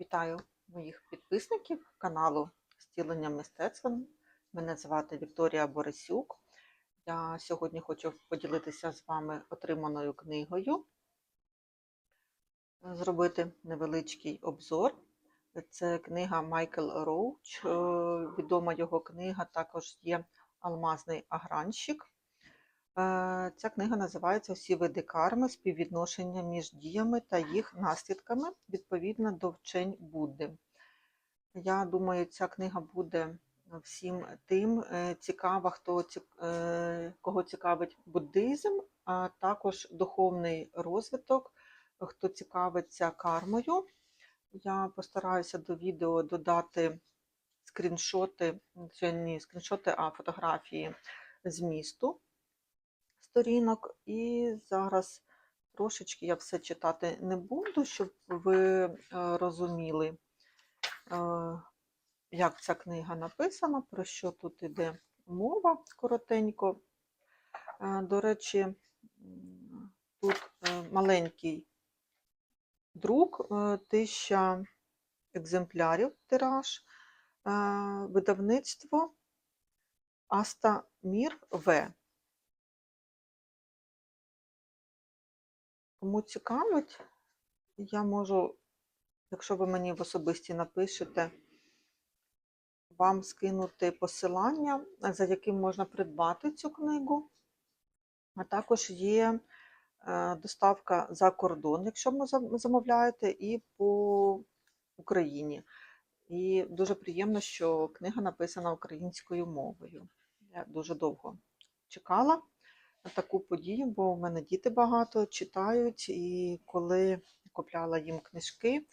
Вітаю моїх підписників каналу Стілення мистецтва. Мене звати Вікторія Борисюк. Я сьогодні хочу поділитися з вами отриманою книгою, зробити невеличкий обзор. Це книга Майкл Роуч. Е, Відома його книга також є Алмазний агранщик. Е, Ця книга називається Всі види карми, співвідношення між діями та їх наслідками відповідно до вчень Будди. Я думаю, ця книга буде всім тим е, цікава, хто е, кого цікавить буддизм, а також духовний розвиток, хто цікавиться кармою. Я постараюся до відео додати скріншоти, не скріншоти, а фотографії з місту сторінок. І зараз трошечки я все читати не буду, щоб ви е, розуміли, е, як ця книга написана, про що тут іде мова коротенько. Е, До речі, тут маленький друк, тисяча екземплярів тираж, видавництво Астамір В. Кому цікавить, я можу, якщо ви мені в особисті напишете, вам скинути посилання, за яким можна придбати цю книгу. А також є е, доставка за кордон, якщо ви замовляєте, і по Україні. І дуже приємно, що книга написана українською мовою. Я дуже довго чекала таку подію, бо в мене діти багато читають, і коли купляла їм книжки,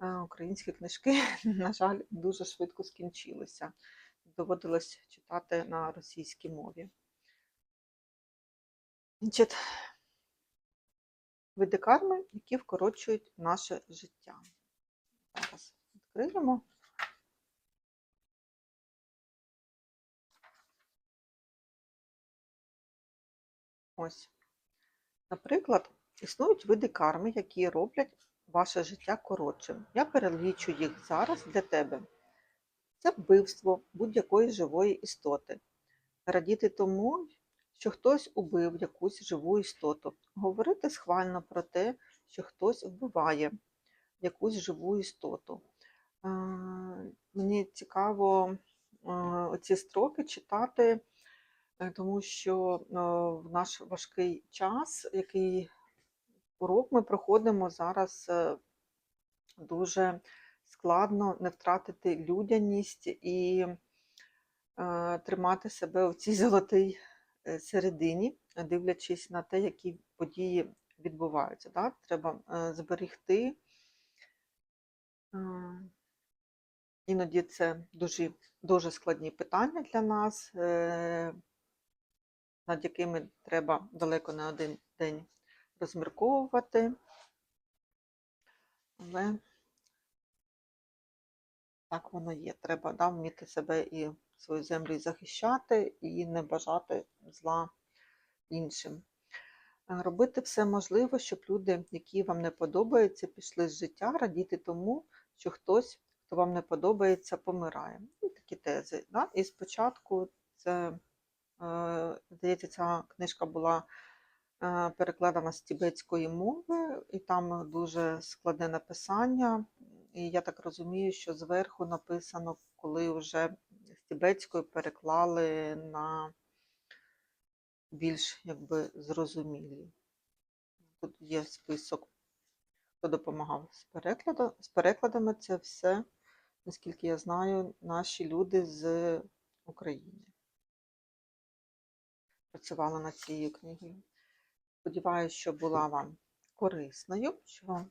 е, українські книжки, на жаль, дуже швидко скінчилися. Доводилось читати на російській мові. Види карми, які вкорочують наше життя. Зараз відкриємо. Ось. Наприклад, існують види карми, які роблять ваше життя коротшим. Я перелічу їх зараз для тебе. Це вбивство будь-якої живої істоти. Радіти тому, що хтось убив якусь живу істоту. Говорити схвально про те, що хтось вбиває якусь живу істоту. Е, Мені цікаво е, оці строки читати, тому що е, в наш важкий час, який урок ми проходимо зараз е, дуже складно не втратити людяність і е, тримати себе в цій золотій е, середині, дивлячись на те, які події відбуваються. Да? Треба е, зберегти. е, Іноді це дуже, дуже складні питання для нас, е, над якими треба далеко не один день розмірковувати. Але так воно є. Треба да, вміти себе і свою землю захищати, і не бажати зла іншим. Е, Робити все можливе, щоб люди, які вам не подобаються, пішли з життя, радіти тому, що хтось, хто вам не подобається, помирає. Ну, такі тези. Да? І спочатку це, здається, ця книжка була е, перекладена з тібетської мови, і там дуже складне написання. І я так розумію, що зверху написано, коли вже з тібетської переклали на більш якби зрозумілі. Тут є список, хто допомагав з перекладом. З перекладами це все, наскільки я знаю, наші люди з України. Працювали над цією книгою. Сподіваюсь, що була вам корисною, що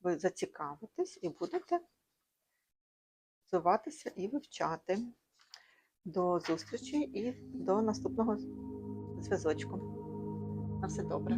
ви зацікавитесь і будете розвиватися і вивчати. До зустрічі і до наступного зв'язочку. На все добре.